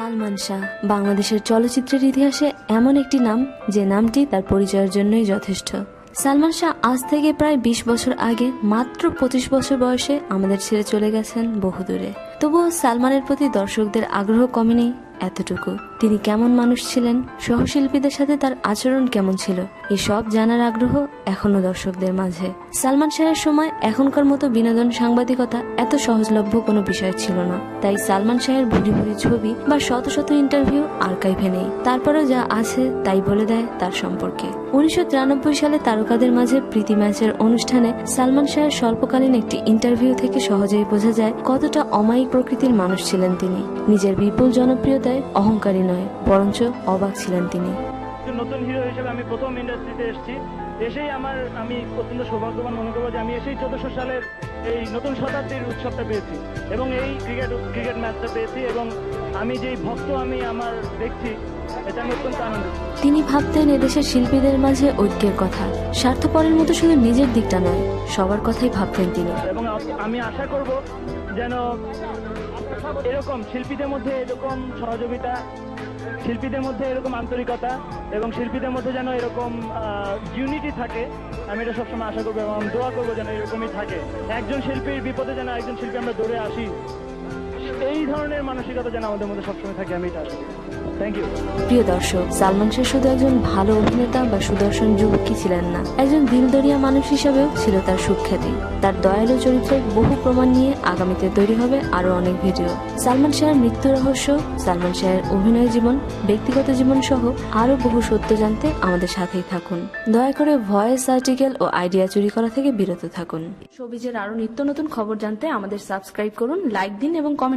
সালমান শাহ। বাংলাদেশের চলচ্চিত্রের ইতিহাসে এমন একটি নাম, যে নামটি তার পরিচয়ের জন্যই যথেষ্ট। সালমান শাহ আজ থেকে প্রায় বিশ বছর আগে মাত্র পঁচিশ বছর বয়সে আমাদের ছেড়ে চলে গেছেন বহুদূরে। তবুও সালমানের প্রতি দর্শকদের আগ্রহ কমেনি এতটুকু। তিনি কেমন মানুষ ছিলেন? সহশিল্পীদের সাথে তার আচরণ কেমন ছিল? এসব জানার আগ্রহ এখনও দর্শকদের মাঝে। সালমান শাহের সময় এখনকার মতো বিনোদন সাংবাদিকতা এত সহজলভ্য কোনো বিষয় ছিল না। তাই সালমান শাহের ভুরি ভুরি ছবি বা শত শত ইন্টারভিউ আর্কাইভে নেই। তারপরেও যা আছে তাই বলে দেয় তার সম্পর্কে। উনিশশো তিরানব্বই সালে তারকাদের মাঝে প্রীতি ম্যাচের অনুষ্ঠানে সালমান শাহের স্বল্পকালীন একটি ইন্টারভিউ থেকে সহজেই বোঝা যায় কতটা অমায়িক প্রকৃতির মানুষ ছিলেন তিনি। নিজের বিপুল অহংকারী নয় বরঞ্চ অবাক ছিলেন তিনি। নতুন হিরো হিসেবে আমি প্রথম ইন্ডাস্ট্রিতে এসেছি। এসেই আমার আমি অত্যন্ত সৌভাগ্যবান মনে করব যে আমি এসেই চোদ্দশো সালের এই নতুন শতাব্দীর উৎসবটা পেয়েছি এবং এই ক্রিকেট ক্রিকেট ম্যাচটা পেয়েছি এবং আমি যেই ভক্ত আমি আমার দেখছি তিনি ভাবতেন এদেশের শিল্পীদের মাঝে ঐক্যের কথা। স্বার্থপরের মতো শুধু নিজের দিকটা নয় সবার কথাই ভাবতেন তিনি। এবং আমি আশা করব যেন এরকম শিল্পীদের মধ্যে এরকম সহযোগিতা শিল্পীদের মধ্যে এরকম আন্তরিকতা এবং শিল্পীদের মধ্যে যেন এরকম ইউনিটি থাকে, আমি এটা সবসময় আশা করব এবং দোয়া করব যেন এরকমই থাকে। একজন শিল্পীর বিপদে যেন একজন শিল্পী আমরা দৌড়ে আসি। এই ধরনের মানসিকতা যেন আমাদের মধ্যে সবসময় থাকে আমি এটা প্রিয় দর্শক সালমান শাহ শুধু একজন ভালো অভিনেতা বা সুদর্শন যুবকই ছিলেন না একজন দিলদরিয়া মানুষ হিসাবেও ছিল তার সুখ্যাতি। তার দয়ালু চরিত্রের বহু প্রমাণ নিয়ে আগামীতে তৈরি হবে আরও অনেক ভিডিও। সালমান শাহের মৃত্যু রহস্য সালমান শাহের অভিনয় জীবন ব্যক্তিগত জীবন সহ আরও বহু সত্য জানতে আমাদের সাথেই থাকুন। দয়া করে ভয়েস আর্টিকেল ও আইডিয়া চুরি করা থেকে বিরত থাকুন। শোবিজের আরও নিত্য নতুন খবর জানতে আমাদের সাবস্ক্রাইব করুন লাইক দিন এবং